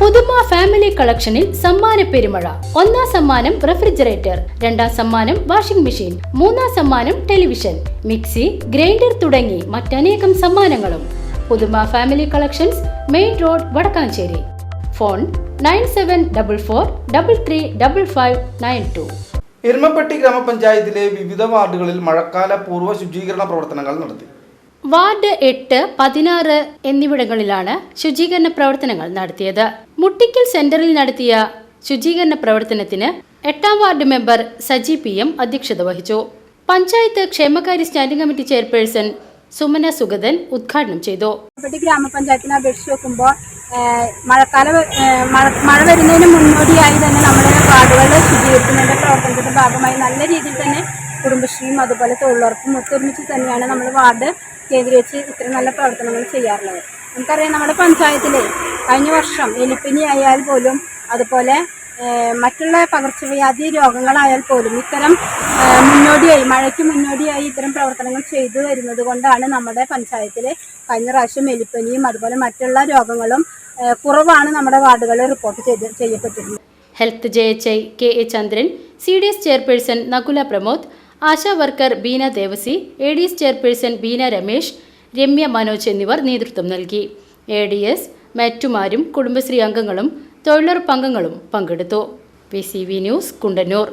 പുതുമ ഫാമിലി കളക്ഷനിൽ സമ്മാന പെരുമഴ. ഒന്നാം സമ്മാനം റെഫ്രിജറേറ്റർ രണ്ടാം സമ്മാനം വാഷിംഗ് മെഷീൻ മൂന്നാം സമ്മാനം ടെലിവിഷൻ മിക്സി ഗ്രൈൻഡർ തുടങ്ങി മറ്റനേകം സമ്മാനങ്ങളും. Puthuma family collections main road Vadakkanchery. Phone nine seven double four double three double five nine two. ഗ്രാമപഞ്ചായത്തിലെ വിവിധ വാർഡുകളിൽ മഴക്കാല പൂർവ ശുചീകരണ പ്രവർത്തനങ്ങൾ നടത്തി. വാർഡ് എട്ട് പതിനാറ് എന്നിവിടങ്ങളിലാണ് ശുചീകരണ പ്രവർത്തനങ്ങൾ നടത്തിയത്. മുട്ടിക്കൽ സെന്ററിൽ നടത്തിയ ശുചീകരണ പ്രവർത്തനത്തിന് എട്ടാം ward member Saji P M അധ്യക്ഷത വഹിച്ചു. പഞ്ചായത്ത് ക്ഷേമകാര്യ standing committee chairperson Sumana Sugathan ഉദ്ഘാടനം ചെയ്തു. ഗ്രാമപഞ്ചായത്തിനെ അപേക്ഷിച്ച് നോക്കുമ്പോൾ മഴക്കാലം മഴ വരുന്നതിന് മുന്നോടിയായി തന്നെ നമ്മുടെ വാർഡുകൾ ശുചീകരണത്തിന്റെ പ്രവർത്തനത്തിന്റെ ഭാഗമായി നല്ല രീതിയിൽ തന്നെ കുടുംബശ്രീയും അതുപോലെ തൊഴിലുറപ്പും ഒത്തൊരുമിച്ച് തന്നെയാണ് നമ്മൾ വാർഡ് കേന്ദ്രീകരിച്ച് ഇത്രയും നല്ല പ്രവർത്തനങ്ങൾ ചെയ്യാറുള്ളത്. നമുക്കറിയാം നമ്മുടെ പഞ്ചായത്തിൽ കഴിഞ്ഞ വർഷം എലിപ്പനി ആയാൽ പോലും അതുപോലെ മറ്റുള്ള പകർച്ചവ്യാധി രോഗങ്ങളായാൽ പോലും ഇത്തരം മുന്നോടിയായി മഴയ്ക്ക് മുന്നോടിയായി ഇത്തരം പ്രവർത്തനങ്ങൾ ചെയ്തു വരുന്നത് കൊണ്ടാണ് നമ്മുടെ പഞ്ചായത്തിൽ കഴിഞ്ഞ പ്രാവശ്യം എലിപ്പനിയും അതുപോലെ മറ്റുള്ള രോഗങ്ങളും കുറവാണ് നമ്മുടെ വാർഡുകളിൽ റിപ്പോർട്ട് ചെയ്ത് ചെയ്യപ്പെട്ടിരുന്നത്. Health J H I K A Chandran C D S chairperson Nakula Pramod Asha worker Beena Devasi A D S chairperson Beena Ramesh Ramya Manoj എന്നിവർ നേതൃത്വം നൽകി. എ ഡി എസ് മറ്റുമാരും കുടുംബശ്രീ അംഗങ്ങളും തൊഴിലുറപ്പ് അംഗങ്ങളും പങ്കെടുത്തു. P C V news Kundannoor.